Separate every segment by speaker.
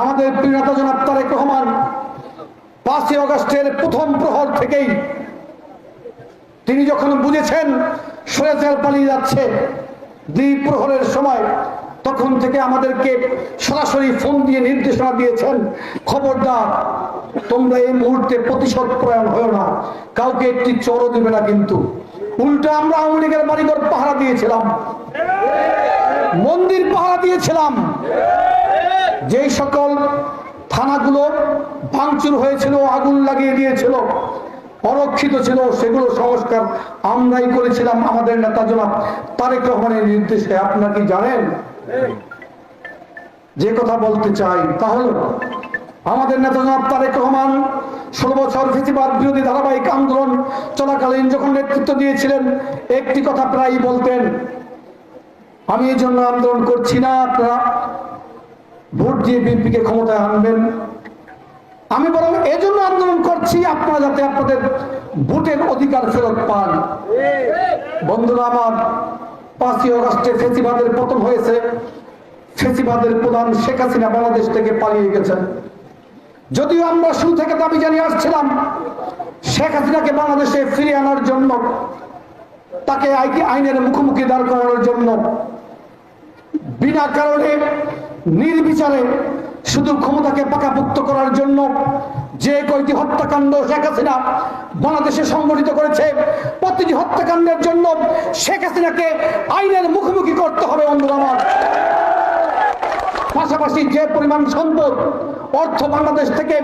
Speaker 1: আমাদের প্রিয় জনাব তারেক রহমান পাঁচই অগস্টের প্রথম প্রহর থেকেই তিনি যখন বুঝেছেন সরেচাল পালিয়ে যাচ্ছে দ্বীপ প্রহরের সময়, তখন থেকে আমাদেরকে সরাসরি ফোন দিয়ে নির্দেশনা দিয়েছেন, খবরদার, তোমরা এই মুহূর্তে প্রতিশোধ প্রয়াণ হয়েও না, কাউকে একটি চড়ও দিবে না কিন্তু। উল্টো আমরা আওয়ামী লীগের বাড়িঘর পাহারা দিয়েছিলাম, মন্দির পাহারা দিয়েছিলাম। যেই সকল থানাগুলো ভাঙচুর হয়েছিল, আগুন লাগিয়ে দিয়েছিল অরক্ষিত ছিল, সেগুলো সংস্কার আমরাই করেছিলাম, আমাদের নেতা জনাব তারেক রহমানের নির্দেশে। আপনারা কি জানেন? যে কথা বলতে চাই তাহলে আমাদের নেতা জনাব তারেক রহমান ষোলো বছর ফেসিবাদ বিরোধী ধারাবাহিক আন্দোলন চলাকালীন যখন নেতৃত্ব দিয়েছিলেন, একটি কথা প্রায়ই বলতেন, আমি এই জন্য আন্দোলন করছি না, আপনারা ভোট দিয়ে বিএনপিকে ক্ষমতায় আনবেন। আমি বরং এজন্য আন্দোলন করছি, আপনারা যাতে আপনাদের ভোটের অধিকার ফেরত পান। বন্ধুরা আমার, পাঁচই অগস্টে ফেসিবাদের পতন হয়েছে। ফেসিবাদের প্রধান শেখ হাসিনা বাংলাদেশ থেকে পালিয়ে গেছেন। যদিও আমরা শুরু থেকে দাবি জানিয়ে আসছিলাম, শেখ হাসিনাকে বাংলাদেশে ফিরিয়ে আনার জন্য, তাকে আই- আইনের মুখোমুখি দাঁড় করানোর জন্য। বিনা কারণে নির্বিচারে শুধু ক্ষমতাকে পাকাপুক্ত করার জন্য যে কয়টি হত্যাকাণ্ড শেখ হাসিনা বাংলাদেশে সংগঠিত করেছে, প্রতিটি হত্যাকাণ্ডের জন্য শেখ হাসিনাকে আইনের মুখোমুখি করতে হবে, বন্ধুরা আমার। পাশাপাশি যে পরিমাণ সম্পদ অর্থ বাংলাদেশ থেকে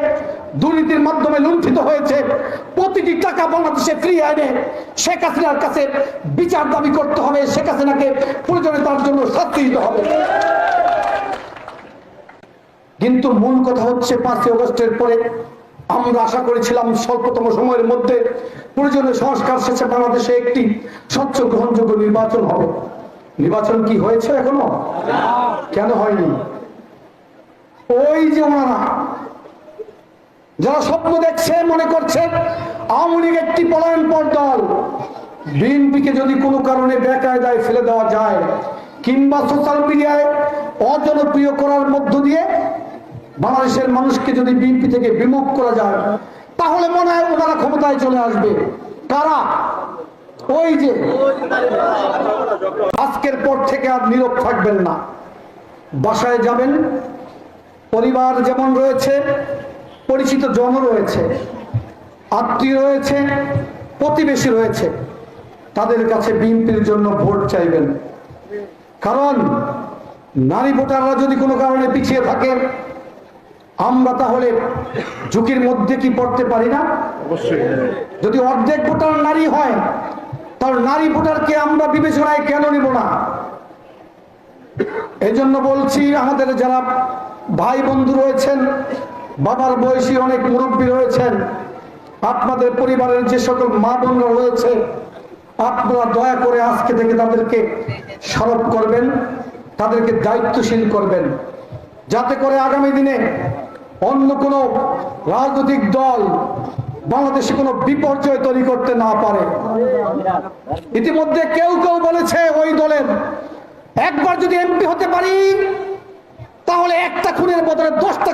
Speaker 1: দুর্নীতির মাধ্যমে লুণ্ঠিত হয়েছে, প্রতিটি টাকা বাংলাদেশে ফিরিয়ে এনে শেখ হাসিনার কাছে বিচার দাবি করতে হবে, শেখ হাসিনাকে প্রয়োজনে তার জন্য শাস্তি দিতে হবে। কিন্তু মূল কথা হচ্ছে পাঁচই অগস্টের পরে আমরা আশা করেছিলাম স্বল্পতম সময়ের মধ্যে প্রয়োজনীয় সংস্কার শেষে বাংলাদেশে একটি স্বচ্ছ গ্রহণযোগ্য নির্বাচন হবে। নির্বাচন কি হয়েছে এখনও? কেন হয়নি? ওই যে ওনারা, যারা স্বপ্ন দেখছে, মনে করছে, আওয়ামী লীগ একটি পলায়ন পর দল। বিএনপিকে যদি কোনো কারণে বেকায়দায় ফেলে দেওয়া যায়, কিংবা সোশ্যাল মিডিয়ায় অজনপ্রিয় করার মধ্য দিয়ে বাংলাদেশের মানুষকে যদি বিএনপি থেকে বিমুখ করা যায়, তাহলে মনে হয় ওনারা ক্ষমতায় চলে আসবে। কারা? ওই যে আজকের পর থেকে আর নীরব থাকবেন না। বাসায় যাবেন, পরিবার যেমন রয়েছে, পরিচিত জন রয়েছে, আত্মীয় রয়েছে, প্রতিবেশী রয়েছে, তাদের কাছে বিএনপির জন্য ভোট চাইবেন। কারণ নারী ভোটাররা যদি কোনো কারণে পিছিয়ে থাকে আমরা তাহলে ঝুঁকির মধ্যে কি পড়তে পারি না? যদি অর্ধেক ভোটার নারী হয় তাহলে নারী ভোটারকে আমরা বিবেচনায় কেন নিব না? এই জন্য বলছি আমাদের যারা ভাই বন্ধু রয়েছেন বাবার বয়সী অনেক মুরব্বী রয়েছেন আপনাদের পরিবারের যে সকল মা বোনরা রয়েছে আপনারা দয়া করে আজকে থেকে তাদেরকে স্মরণ করবেন তাদেরকে দায়িত্বশীল করবেন। যাতে করে আগামী দিনে অন্য কোনো রাজনৈতিক দল বাংলাদেশে কোনো বিপর্যয় তৈরি করতে না পারে। ইতিমধ্যে কেউ কেউ বলেছে ওই দলের একবার যদি এমপি হতে পারি, তাহলে একটা খুনের বদলে দশটা